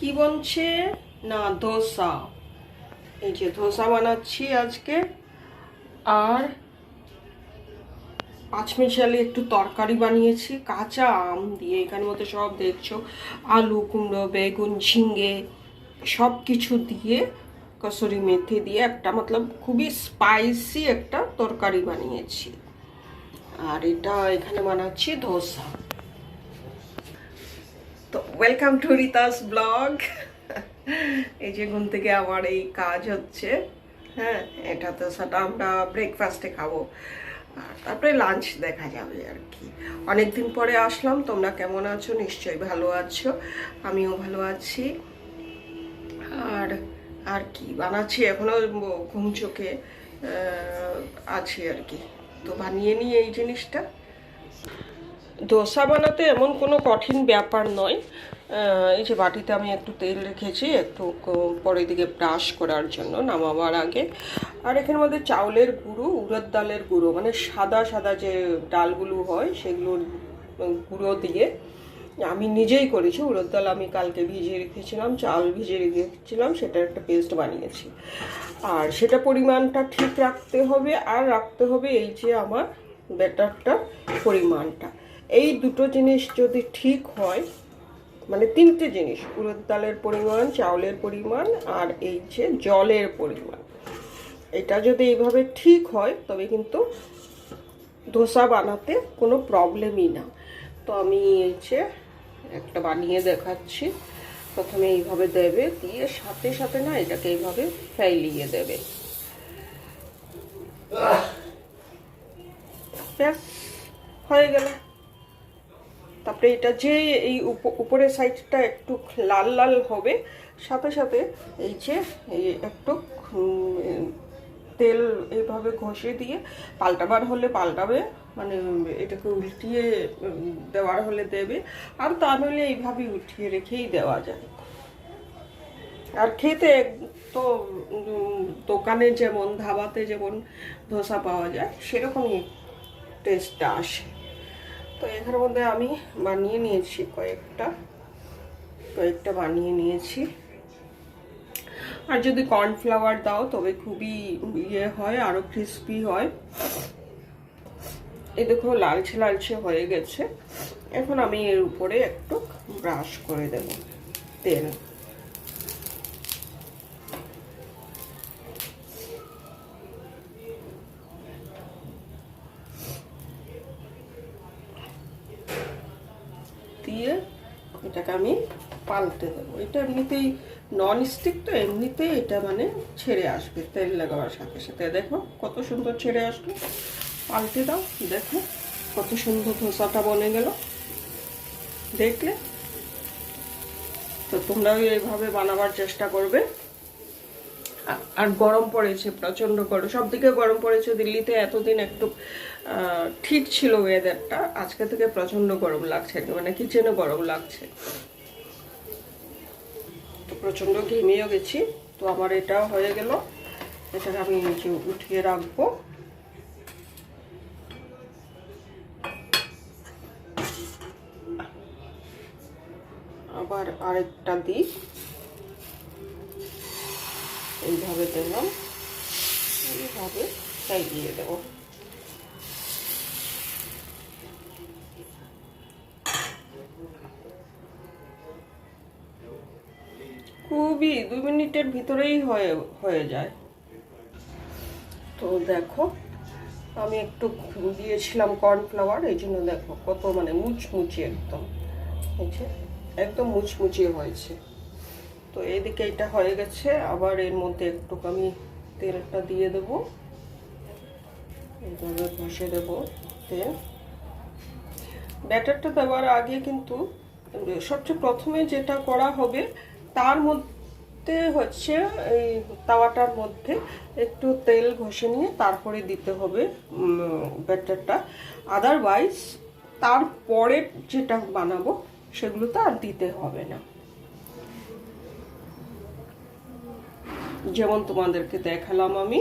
কি বলছে? না, ধোসা। এই যে ধোসা বানাচ্ছি আজকে। আর পাঁচমিশালি একটু তরকারি বানিয়েছি, কাঁচা আম দিয়ে এখানের মধ্যে সব দেখছ, আলু কুমড়ো, বেগুন ঝিঙ্গে সব কিছু দিয়ে কসুরি মেথি দিয়ে একটা মতলব খুবই স্পাইসি একটা তরকারি বানিয়েছি। আর এটা এখানে বানাচ্ছি ধোসা। তো ওয়েলকাম টু রিতাস ব্লগ এই যে ঘুম থেকে আমার এই কাজ হচ্ছে। হ্যাঁ এটা তো সেটা আমরা ব্রেকফাস্টে খাব। আর তারপরে লাঞ্চ দেখা যাবে আর কি। অনেকদিন পরে আসলাম, তোমরা কেমন আছো? নিশ্চয়ই ভালো আছো। আমিও ভালো আছি। আর আর কি বানাচ্ছি? এখনও ঘুম চোখে আছি আর কি। তো বানিয়ে নিই এই জিনিসটা। ধোসা বানাতে এমন কোনো কঠিন ব্যাপার নয়। এই যে বাটিতে আমি একটু তেল রেখেছি, একটু পরের দিকে ব্রাশ করার জন্য নামাবার আগে। আর এখানের মধ্যে চাউলের গুঁড়ো, উড়দ ডালের গুঁড়ো মানে সাদা সাদা যে ডালগুলো হয় সেগুলোর গুঁড়ো দিয়ে আমি নিজেই করেছি। উড়দ ডাল আমি কালকে ভিজিয়ে রেখেছিলাম, চাল ভিজিয়ে রেখেছিলাম, সেটা একটা পেস্ট বানিয়েছি। আর সেটা পরিমাণটা ঠিক রাখতে হবে, আর রাখতে হবে এই যে আমার ব্যাটারটা পরিমাণটা। এই দুটো জিনিস যদি ঠিক হয় মানে তিনটে জিনিস, উড়দ ডালের পরিমাণ, চাউলের পরিমাণ, আর এই যে জলের পরিমাণ, এটা যদি এইভাবে ঠিক হয়, তবে কিন্তু ধোসা বানাতে কোনো প্রবলেমই না। তো আমি এই যে একটা বানিয়ে দেখাচ্ছি। প্রথমে এইভাবে দেবে, দিয়ে সাথে সাথে না এটাকে এইভাবে ফেলিয়ে দেবে। ব্যাস, হয়ে গেল। তারপরে এটা যে এই উপ- উপরের সাইডটা একটু লাল লাল হবে, সাথে সাথে এই যে এই একটু তেল এইভাবে ঘষে দিয়ে পাল্টাবার হলে পাল্টাবে মানে এটাকে উল্টিয়ে দেওয়ার হলে দেবে, আর তা নইলে এইভাবে উঠিয়ে রেখেই দেওয়া যায়। আর খেতে তো দোকানে যেমন, ধাবাতে যেমন ধোসা পাওয়া যায়, সেরকমই টেস্টটা আসে। তো এখানের মধ্যে আমি বানিয়ে নিয়েছি কয়েকটা কয়েকটা বানিয়ে নিয়েছি। আর যদি কর্নফ্লাওয়ার দাও, তবে খুবই ইয়ে হয় আরও ক্রিস্পি হয়। এ দেখো, লালচে লালচে হয়ে গেছে। এখন আমি এর উপরে একটু ব্রাশ করে দেব তেল দিয়ে এটাকে আমি পাল্টে দেবো। এটা এমনিতেই নন স্টিক তো এমনিতেই এটা মানে ছেড়ে আসবে তেল লাগাবার সাথে সাথে। দেখো কত সুন্দর ছেড়ে আসলো। পাল্টে দাও, দেখো কত সুন্দর ধোসাটা বনে গেল। দেখলে? তো তোমরাও এইভাবে বানাবার চেষ্টা করবে। আর গরম পড়েছে প্রচণ্ড গরম। সব দিকে গরম পড়েছে, দিল্লিতে এতদিন একটু ঠিক ছিল ওয়েদারটা আজকে থেকে প্রচণ্ড গরম লাগছে মানে কিচেনে গরম লাগছে। তো প্রচণ্ড ঘেমেও গেছি। তো আমার এটা হয়ে গেল। এটাকে আমি নিচে উঠিয়ে রাখব। আবার আরেকটা দিই। এইভাবে দিলাম এইভাবে তাই দিয়ে দেবো। খুবই দুই মিনিটের ভিতরেই হয়ে হয়ে যায়। তো দেখো, আমি একটু দিয়েছিলাম কর্নফ্লাওয়ার, এই জন্য দেখো কত মানে মুচমুচে একদম। একদম মুচমুচে হয়েছে। তো এদিকে এটা হয়ে গেছে, আবার এর মধ্যে একটু আমি তেলটা দিয়ে দেবো। এইভাবে ঘষে দেবো তেল। ব্যাটারটা দেওয়ার আগে কিন্তু সবচেয়ে প্রথমে যেটা করা হবে, তার মধ্যে হচ্ছে এই তাওয়াটার মধ্যে একটু তেল ঘষে নিয়ে তারপরে দিতে হবে ব্যাটারটা। আদারওয়াইজ তারপরে যেটা বানাবো সেগুলো তো আর দিতে হবে না। যেমন তোমাদেরকে দেখালাম আমি।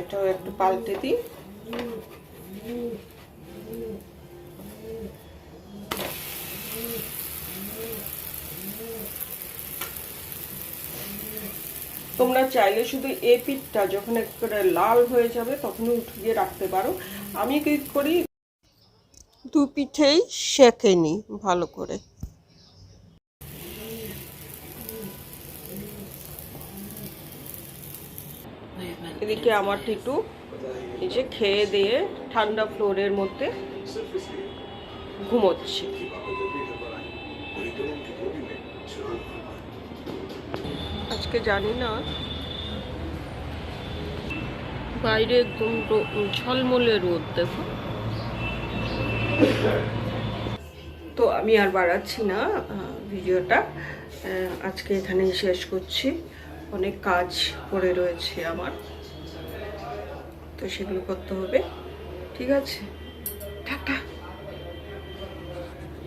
এটাও একটু পাল্টে দিই। তোমরা চাইলে শুধু এ পিঠটা যখন একটু লাল হয়ে যাবে তখন উঠিয়ে রাখতে পারো। আমি কি করি? দু পিঠেই সেঁকে নিই ভালো করে। এদিকে আমার টিটু নিচে খেয়ে দিয়ে ঠান্ডা ফ্লোরের মধ্যে ঘুমোচ্ছে। আজকে জানি না বাইরে একদম ঝলমলে রোদ, দেখো। তো আমি আর বাড়াচ্ছি না ভিডিওটা। আজকে এখানেই শেষ করছি। অনেক কাজ পড়ে রয়েছে আমার। তো সেগুলো করতে হবে। ঠিক আছে? টাটা।